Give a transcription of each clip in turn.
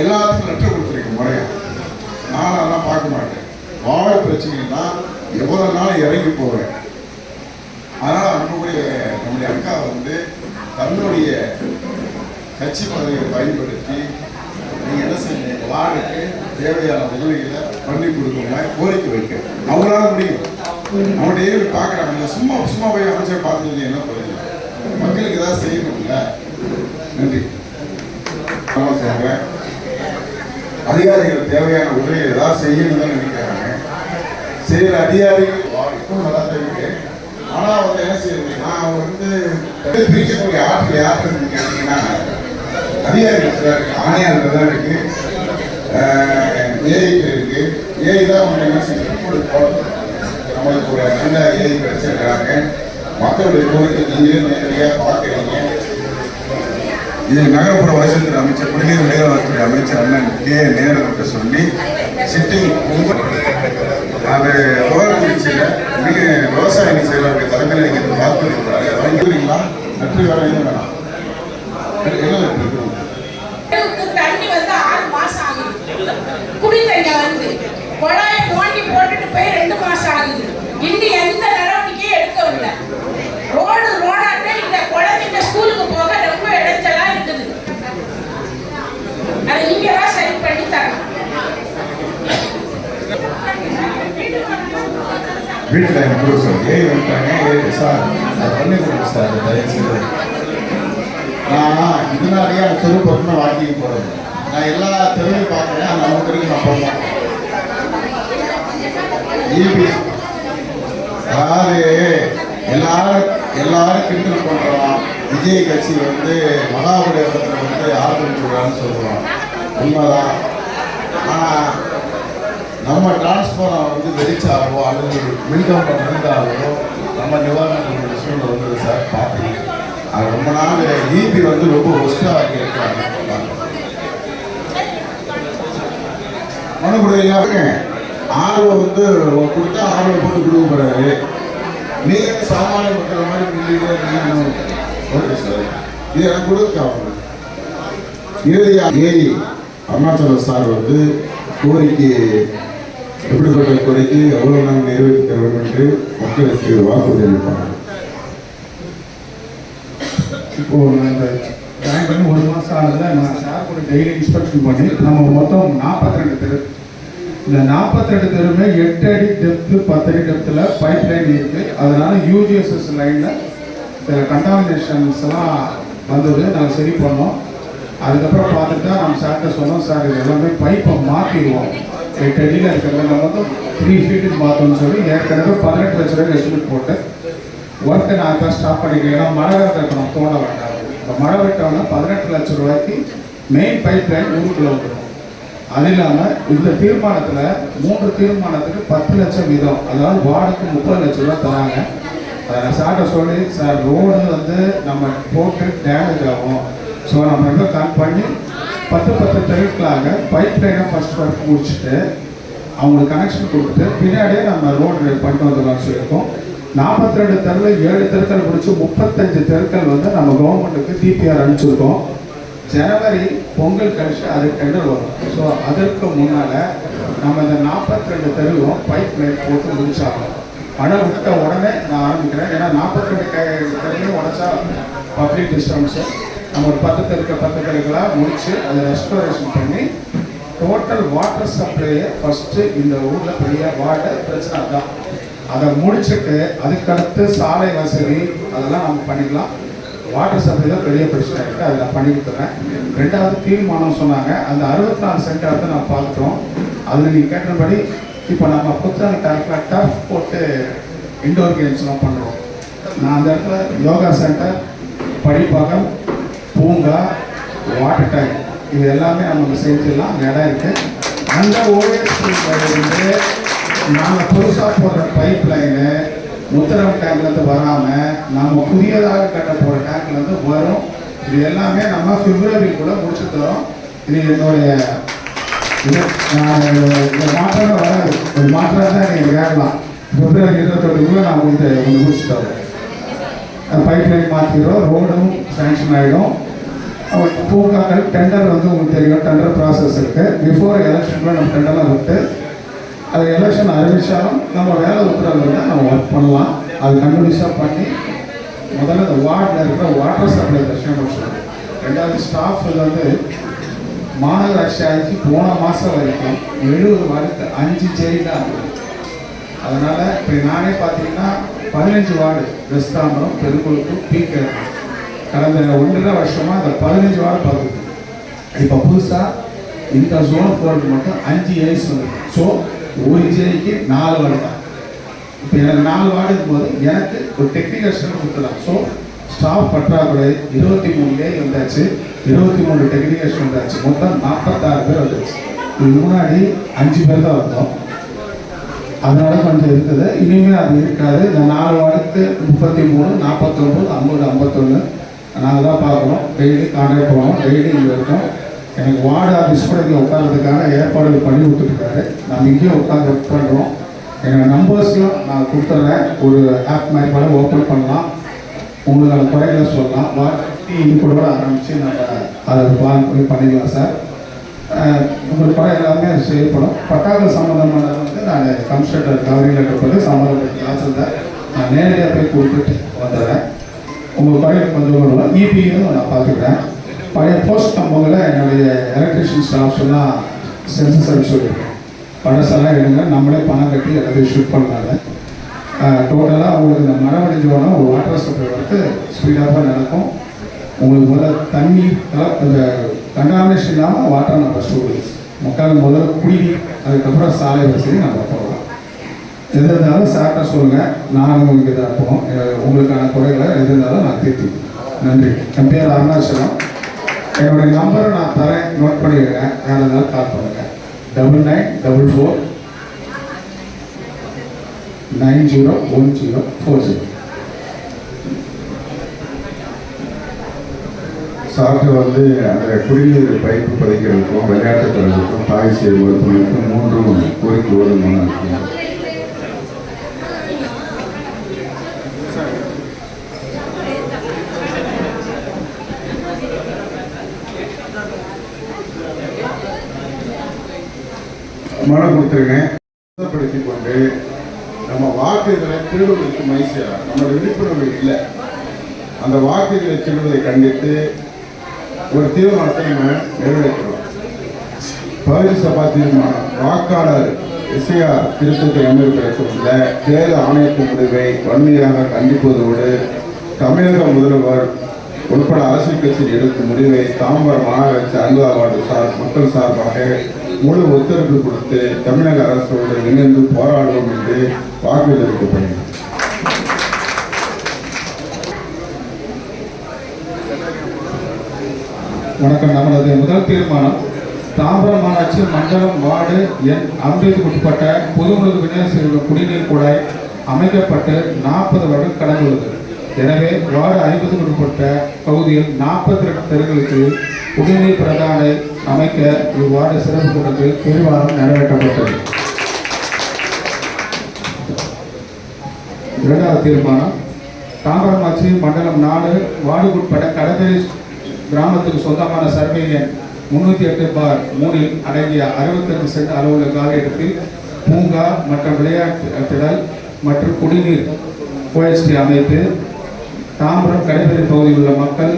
எல்லாத்துக்கும் லெட்டர் கொடுத்துருக்கேன் முறையா. நான் அதெல்லாம் பார்க்க மாட்டேன். வார்டு பிரச்சனைன்னா எவ்வளோ நாள் இறங்கி போவேன். அதனால் நம்முடைய நம்முடைய அக்கா வந்து தன்னுடைய கட்சி பதவியை பயன்படுத்தி நீங்கள் என்ன செய்யுங்க வார்டுக்கு தேவையான உதவிகளை பண்ணி கொடுக்குங்க கோரிக்கை வைக்க அவங்களால முடியும். அவங்களுடைய டெய்லி பார்க்குறாங்க. சும்மா சும்மா போய் அமைச்சர் பார்த்துருந்தீங்க என்ன போயிடல மக்களுக்கு ஏதாவது செய்யணும்ல. நன்றி. சொல்கிறேன் அதிகாரிகள் தேவையான உதவி ஏதாவது செய்யணும்னு தான் நினைக்கிறாங்க. செய்கிற அதிகாரிகள் நல்லா தான் ஆனால் வந்து என்ன செய்யணும் நான் வந்து பிரிக்கக்கூடிய ஆட்கள் யாருக்கு கேட்டீங்கன்னா அதிகாரிகள் சிலர் இருக்கு ஆணையாளர்கள் தான் இருக்கு. ஏஐக்கு இருக்கு. ஏஐ தான் வந்து என்ன செய்யணும் நம்மளுக்கு ஒரு நல்ல ஏஐ கிடைச்சிருக்கிறாங்க மக்களுடைய கோரிக்கை நீங்களே நேரடியாக பார்க்குறீங்க. இதில் நகர்ப்புற வளர்ச்சித்துறை அமைச்சர் குடிநீர் மேலாளத்துறை அமைச்சர் அண்ணன் கே. நேரத்தை சொல்லி சிட்டிங் அது ரோகக்குறிச்சியில் மிக விவசாயிகள் செய்வாங்க தலைமையில் நீங்கள் பார்த்துருக்கிறாங்க வாங்கிக்கிறீங்களா நன்றி வேற எதுவும் வேணாம். என்ன குடி தண்ணி வந்து குழாயை தோண்டி போட்டுட்டு போய் ரெண்டு மாசம் ஆகுது. இன்னும் எந்த நடவடிக்கையும் எடுக்கவில்லை ரோடு ரோடாட்டே இந்த குழந்தைங்க ஸ்கூலுக்கு போக ரொம்ப இடைஞ்சலா இருக்குது அதை நீங்க தான் சரி பண்ணி தரணும் வீட்டில் எனக்கு கொடுக்க சொல்லி ஏய் வந்துட்டாங்க ஏ சார். அதை பண்ணி கொடுங்க சார் தயவு செய்து. நான் இதனாலேயே அந்த தெரு பக்கம் வாங்கி போகிறது நான் எல்லா தெருவையும் பார்க்குறேன் அந்த நம்ம தெருவுக்கு நான் போக ஈபி அதாவது எல்லாரும் எல்லாரும் கிண்டல் பண்ணுறோம் விஜய் கட்சி வந்து மகாபலிபுரத்தில் வந்து ஆரம்பிச்சுடுறான்னு சொல்லுவோம் உண்மைதான். ஆனால் நம்ம டிரான்ஸ்ஃபார்மர் வந்து வெடிச்சாவோ அல்லது மின்கம்பம் இருந்தாலோ நம்ம நிவாரணம் சூழ்நிலை வந்தது சார் பார்த்தீங்க அது ரொம்ப நாள் ஈபி வந்து ரொம்ப ஒஸ்டாக ஆக்கியிருக்காங்க மனு கொடுங்க ஆர்வம் வந்து கொடுத்தா ஆர்வம் போட்டு கொடுக்க போறாரு. நீங்க சாமானிய மக்கள் மாதிரி இல்லையே நீங்க ஓகே சார். இது எனக்கு கொடுக்க இறுதியாக இறுதியா அருணாச்சல சார் வந்து கோரிக்கை எப்படிப்பட்ட கோரிக்கை எவ்வளவு நாள் நிறைவேற்றி தர வேண்டும் என்று மக்களுக்கு வாக்குறுதி அளிப்பாங்க. இப்போ நான் இந்த ஜாயின் பண்ணி ஒரு மாதம் ஆனதுல நான் சார் கூட டெய்லி இன்ஸ்பெக்ஷன் பண்ணி நம்ம மொத்தம் நாற்பத்தி ரெண்டு தெரு. இந்த நாற்பத்தி ரெண்டு தெருவுமே எட்டு அடி டெப்த்து பத்து அடி டெப்த்தில் பைப் லைன் இருக்கு. அதனால யூஜிஎஸ்எஸ் லைனில் இந்த கண்டாமினேஷன்ஸ் எல்லாம் வந்தது. நாங்கள் சரி பண்ணோம். அதுக்கப்புறம் பார்த்துட்டு நம்ம சார்கிட்ட சொன்னோம் சார் இது எல்லாமே பைப்பை மாற்றிடுவோம் டெல்லியில் அடியில் நம்ம வந்து த்ரீ ஃபீட்டுக்கு மாற்றோம்னு சொல்லி ஏற்கனவே பதினெட்டு லட்ச ரூபாய் எஸ்டிமேட் போட்டு ஒர்க்கை நான் தான் ஸ்டாப் பண்ணிக்கிறேன் ஏன்னா மழை வேறு இருக்கணும் தோண்ட வேண்டாம். இப்போ மழை விட்டோம்னா பதினெட்டு லட்சம் ரூபாய்க்கு மெயின் பைப் லைன் ஊருக்குள்ள வந்துடும் அது இல்லாமல் இந்த தீர்மானத்தில் மூன்று தீர்மானத்துக்கு பத்து லட்சம் வீதம் அதாவது வார்டுக்கு முப்பது லட்சம் ரூபா தராங்க. அதை நான் சார்ட்ட சொல்லி சார் ரோடு வந்து நம்ம போட்டு டேமேஜ் ஆகும். ஸோ நம்ம எங்கே கன் பண்ணி பத்து பத்து தெருக்களாக பைப் லைனை ஃபர்ஸ்ட் ஒர்க் முடிச்சுட்டு அவங்களுக்கு கனெக்ஷன் கொடுத்துட்டு பின்னாடியே நம்ம ரோடு பண்ணிட்டு வந்துடலாம்னு சொல்லியிருக்கோம். நாற்பத்தி ரெண்டு தெருவில் ஏழு தெருக்கள் முடிச்சு முப்பத்தஞ்சு தெருக்கள் வந்து நம்ம கவர்மெண்ட்டுக்கு டிபிஆர் அனுப்பிச்சிருக்கோம். ஜனவரி பொங்கல் கழிச்சு அது டெண்டர் வரும். ஸோ அதற்கு முன்னால் நம்ம இந்த நாற்பத்தி ரெண்டு தெருவும் பைப் லைன் போட்டு முடிச்சாகணும். மழை விட்ட உடனே நான் ஆரம்பிக்கிறேன். ஏன்னா நாற்பத்தி ரெண்டு தெருவையும் உடச்சா பப்ளிக் டிஸ்டர்பன்ஸு நம்ம ஒரு பத்து தெருக்க பத்து தெருக்களாக முடிச்சு அதை ரெஸ்டோரேஷன் பண்ணி டோட்டல் வாட்டர் சப்ளையை ஃபஸ்ட்டு இந்த ஊரில் பெரிய வாட்டர் பிரச்சனை தான் அதை முடிச்சுட்டு அதுக்கடுத்து சாலை வசதி அதெல்லாம் நம்ம பண்ணிக்கலாம். வாட்டர் சப்ளை தான் பெரிய பிரச்சனை இருக்குது அதில் பண்ணி கொடுத்துறேன். ரெண்டாவது தீர்மானம் சொன்னாங்க அந்த அறுபத்தி நாலு சென்டர் வந்து நான் பார்த்துட்டோம். அதில் நீங்கள் கேட்டபடி இப்போ நம்ம புத்தகம் கரெக்டாக டஃப் போட்டு இண்டோர் கேம்ஸ்லாம் பண்ணுறோம். நான் அந்த இடத்துல யோகா சென்டர் படிப்பகம் பூங்கா வாட்டர் டேங்க் இது எல்லாமே நம்ம செஞ்சிடலாம் இடம் இருக்குது அந்த ஓஎஸ்டி நாங்கள் புதுசாக போடுற பைப் லைனு முத்தரம் டேங்க்லேருந்து வராமல் நம்ம புதியதாக கட்ட போகிற டேங்க்லேருந்து வரும். இது எல்லாமே நம்ம பிப்ரவரிக்குள்ளே முடிச்சு தரோம். இது என்னுடைய இது நான் இந்த மாற்றமே வராது. ஒரு மாற்றம் தான் நீங்கள் கேட்கலாம் பிப்ரவரி இருபத்தொட்டுக்குள்ளே நான் உங்களுக்கு உங்களுக்கு முடிச்சு தரோம் பைப் லைன் மாற்றிடுறோம் ரோடும் சேங்ஷன் ஆகிடும் பூங்காக்கள் டெண்டர் வந்து உங்களுக்கு தெரியும். டெண்டர் ப்ராசஸ் இருக்குது பிஃபோர் எலெக்ஷனில் நம்ம டெண்டர்லாம் விட்டு அது எலெக்ஷன் அறிவிச்சாலும் நம்ம வேலை உத்தரவு நம்ம ஒர்க் பண்ணலாம். அது கண்டினியூஸாக பண்ணி முதல்ல இந்த வார்டில் இருக்கிற வாட்டர் சப்ளை பிரச்சனை முடிச்சிடும் ரெண்டாவது ஸ்டாஃப் வந்து மாநகராட்சி ஆட்சி போன மாதம் வரைக்கும் எழுபது வார்டுக்கு அஞ்சு ஜெயில் தான் இருக்குது அதனால் இப்போ நானே பார்த்தீங்கன்னா பதினஞ்சு வார்டு வெஸ்தாம்பரம் பெருங்குழுப்பு பீக்கர் கடந்த ஒன்றரை வருஷமாக இந்த பதினஞ்சு வாரம் பார்த்துருக்கு இப்போ புதுசாக இந்த ஜோன் போர்டு மட்டும் அஞ்சு ஏஸ் வந்துருக்கு ஸோ ஒரு ஜேக்கு நாலு வார்டு தான். இப்போ எனக்கு நாலு வார்டு இருக்கும்போது எனக்கு ஒரு டெக்னிக்கல் ஸ்டாஃப் கொடுத்துலாம் ஸோ ஸ்டாஃப் பற்றாக்குறை இருபத்தி மூணு ஏ வந்தாச்சு. இருபத்தி மூணு டெக்னிக்கல் வந்தாச்சு. மொத்தம் நாற்பத்தாறு பேர் வந்துச்சு. இதுக்கு முன்னாடி அஞ்சு பேர் தான் வந்தோம். அதனால கொஞ்சம் இருக்குது. இனிமேல் அது இருக்காது. இந்த நாலு வாரத்துக்கு முப்பத்தி மூணு நாற்பத்தொம்பது ஐம்பது ஐம்பத்தொன்று நாங்கள் தான் பார்க்குறோம் டெய்லி கான்டாக்ட் பண்ணுவோம் டெய்லி இங்கே இருக்கோம். எனக்கு வார்டு ஆஃபீஸ் கூட இங்கே உட்கார்றதுக்கான ஏற்பாடுகள் பண்ணி கொடுத்துருக்காரு. நாங்கள் இங்கேயும் உட்காந்து ஒர்க் பண்ணுறோம் எங்கள் நம்பர்ஸ்லாம் நான் கொடுத்துட்றேன் ஒரு ஆப் மாதிரி கூட ஓப்பன் பண்ணலாம். உங்களோட குறைகளை சொல்லலாம். வாட்டி கூட ஆரம்பித்து நம்ம அதை வாங்க போய் பண்ணிக்கலாம் சார் உங்கள் படம் எல்லாமே செய்யப்படும் பட்டாக்கள் சம்மந்தமானது வந்து நான் கம்ஸ்ட்ரக்டர் கவரிங் லெட்டர் பண்ணி சம்மந்தப்பட்ட கிளாஸில் நான் நேரடியாக போய் கொடுத்துட்டு வந்துடுறேன். உங்கள் பழைய கொஞ்சம் வரும் இபியும் நான் பார்த்துக்கிறேன். பழைய போஸ்ட் கம்பங்களில் என்னுடைய எலக்ட்ரிஷியன் ஸ்டாஃப்ஸ் எல்லாம் சென்சஸ் சர்வீஸ் சொல்லியிருக்கேன் பழசெல்லாம் எடுங்க நம்மளே பணம் கட்டி எல்லாத்தையும் ஷூட் பண்ணாங்க டோட்டலாக அவங்களுக்கு இந்த மரவடைஞ்சோன்னா ஒரு வாட்டர் சப்ளை வந்து ஸ்பீடாக நடக்கும். உங்களுக்கு முதல்ல தண்ணி இந்த கண்டாமினேஷன் இல்லாமல் வாட்டர் நம்ம ஸ்டோரேஜ் மக்கள் முதல்ல குடி அதுக்கப்புறம் சாலை வசதி நம்ம போகிறோம் எது இருந்தாலும் சார்ட்ட சொல்லுங்கள் நானும் உங்களுக்கு இதாக இருப்போம். உங்களுக்கான குறைகளை எது இருந்தாலும் நான் தீர்த்தி. நன்றி. என் பேர் அருணாச்சலம். என்னுடைய நம்பரை நான் தரேன். நோட் பண்ணிடுறேன் யார் இருந்தாலும் கால் பண்ணுங்கள் double nine double four nine zero one zero four zero சாப்பிட்டு வந்து அந்த குடிநீர் பைப்பு பதிக்கிறதுக்கும் விளையாட்டு துறைக்கும் தாய் சேவை மருத்துவமனைக்கும் மூன்றும் கோரிக்கை மூணு இருக்கு மனம் கொடுத்துருக்கேன். சுத்தப்படுத்தி கொண்டு நம்ம வாக்குகளை திருடுவதற்கு மகிழ்ச்சியாக நம்ம விழிப்புணர்வு இல்லை. அந்த வாக்குகளை திருடுவதை கண்டித்து ஒரு தீர்மானத்தை நம்ம நிறைவேற்றுறோம் பகுதி சபா தீர்மானம் வாக்காளர் எஸ்ஐஆர் திருத்தத்தை அமல்படுத்தவுள்ள தேர்தல் ஆணையத்தின் முடிவை வன்மையாக கண்டிப்பதோடு தமிழக முதல்வர் உட்பட அரசியல் கட்சியில் எடுக்கும் முடிவை தாம்பரம் மாநகராட்சி அலுவலக அவார்டு சார் மக்கள் சார்பாக முழு ஒத்துழைப்பு கொடுத்து தமிழக அரசோடு இணைந்து போராடுவோம் என்று வாக்குறுதி அளிக்கப்படுகிறது வணக்கம். நமது முதல் தீர்மானம் தாம்பரம் மாநாட்சி மண்டலம் வார்டு என் ஐம்பதுக்கு உட்பட்ட பொதுமுழுக்கு விநியோக குடிநீர் குழாய் அமைக்கப்பட்டு நாற்பது வருடம் கடந்துள்ளது. எனவே வார்டு ஐம்பதுக்கு உட்பட்ட பகுதியில் நாற்பத்தி ரெண்டு தெருக்களுக்கு குடிநீர் பிரதானை அமைக்க இவ்வார்டு சிறப்பு கூட்டத்தில் தீர்மானம் நிறைவேற்றப்பட்டது. இரண்டாவது தீர்மானம் தாம்பரம் மண்டலம் நாலு வார்டுக்குட்பட்ட கடற்கரை கிராமத்துக்கு சொந்தமான சர்வே எண் முன்னூற்றி எட்டு பார் மூணில் அடங்கிய அறுபத்தஞ்சு சென்ட் அளவுள்ள காலியிடத்தில் பூங்கா மற்றும் விளையாட்டு திடல் மற்றும் குடிநீர் ஓஎஸ்டி அமைத்து தாம்பரம் கடைவெளி பகுதியில் உள்ள மக்கள்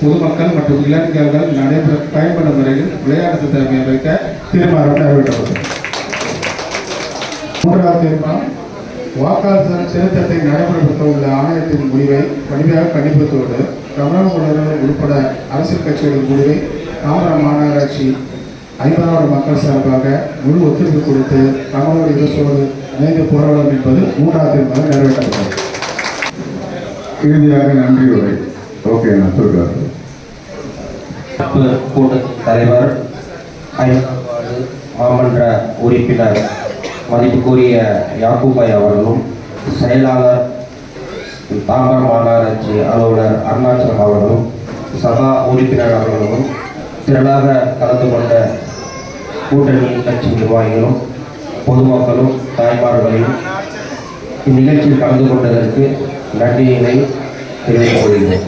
பொதுமக்கள் மற்றும் இளைஞர்கள் நடைபெற பயன்படும் முறையில் விளையாட்டு திறமையை அமைக்க தீர்மானம் நிறைவேற்றப்பட்டது மூன்றாவது தீர்மானம் வாக்காளர் திருத்தத்தை நடைமுறைப்படுத்த உள்ள ஆணையத்தின் முடிவை வலிமையாக கண்டிப்பதோடு தமிழக முதல்வர் உட்பட அரசியல் கட்சிகளின் முடிவை தாம்பரம் மாநகராட்சி ஐம்பதாவது மக்கள் சார்பாக முழு ஒத்துழைப்பு கொடுத்து தமிழக அரசோடு இணைந்து போராடும் என்பது மூன்றாவது தீர்மானம் நிறைவேற்றப்பட்டது. இறுதியாக நன்றி உரை. ஓகே நான் சொல்கிறேன் கூட்டத்தின் தலைவர் மாமன்ற உறுப்பினர் மதிப்புக்குரிய யாக்குபாய் அவர்களும் செயலாளர் தாம்பரம் மாநகராட்சி அலுவலர் அருணாச்சலம் அவர்களும் சபா உறுப்பினர் அவர்களும் திரளாக கலந்து கொண்ட கூட்டணி கட்சி நிர்வாகிகளும் பொதுமக்களும் தாய்மார்களையும் இந்நிகழ்ச்சியில் கலந்து கொண்டதற்கு நன்றியினை தெரிவித்துக் கொள்கிறேன்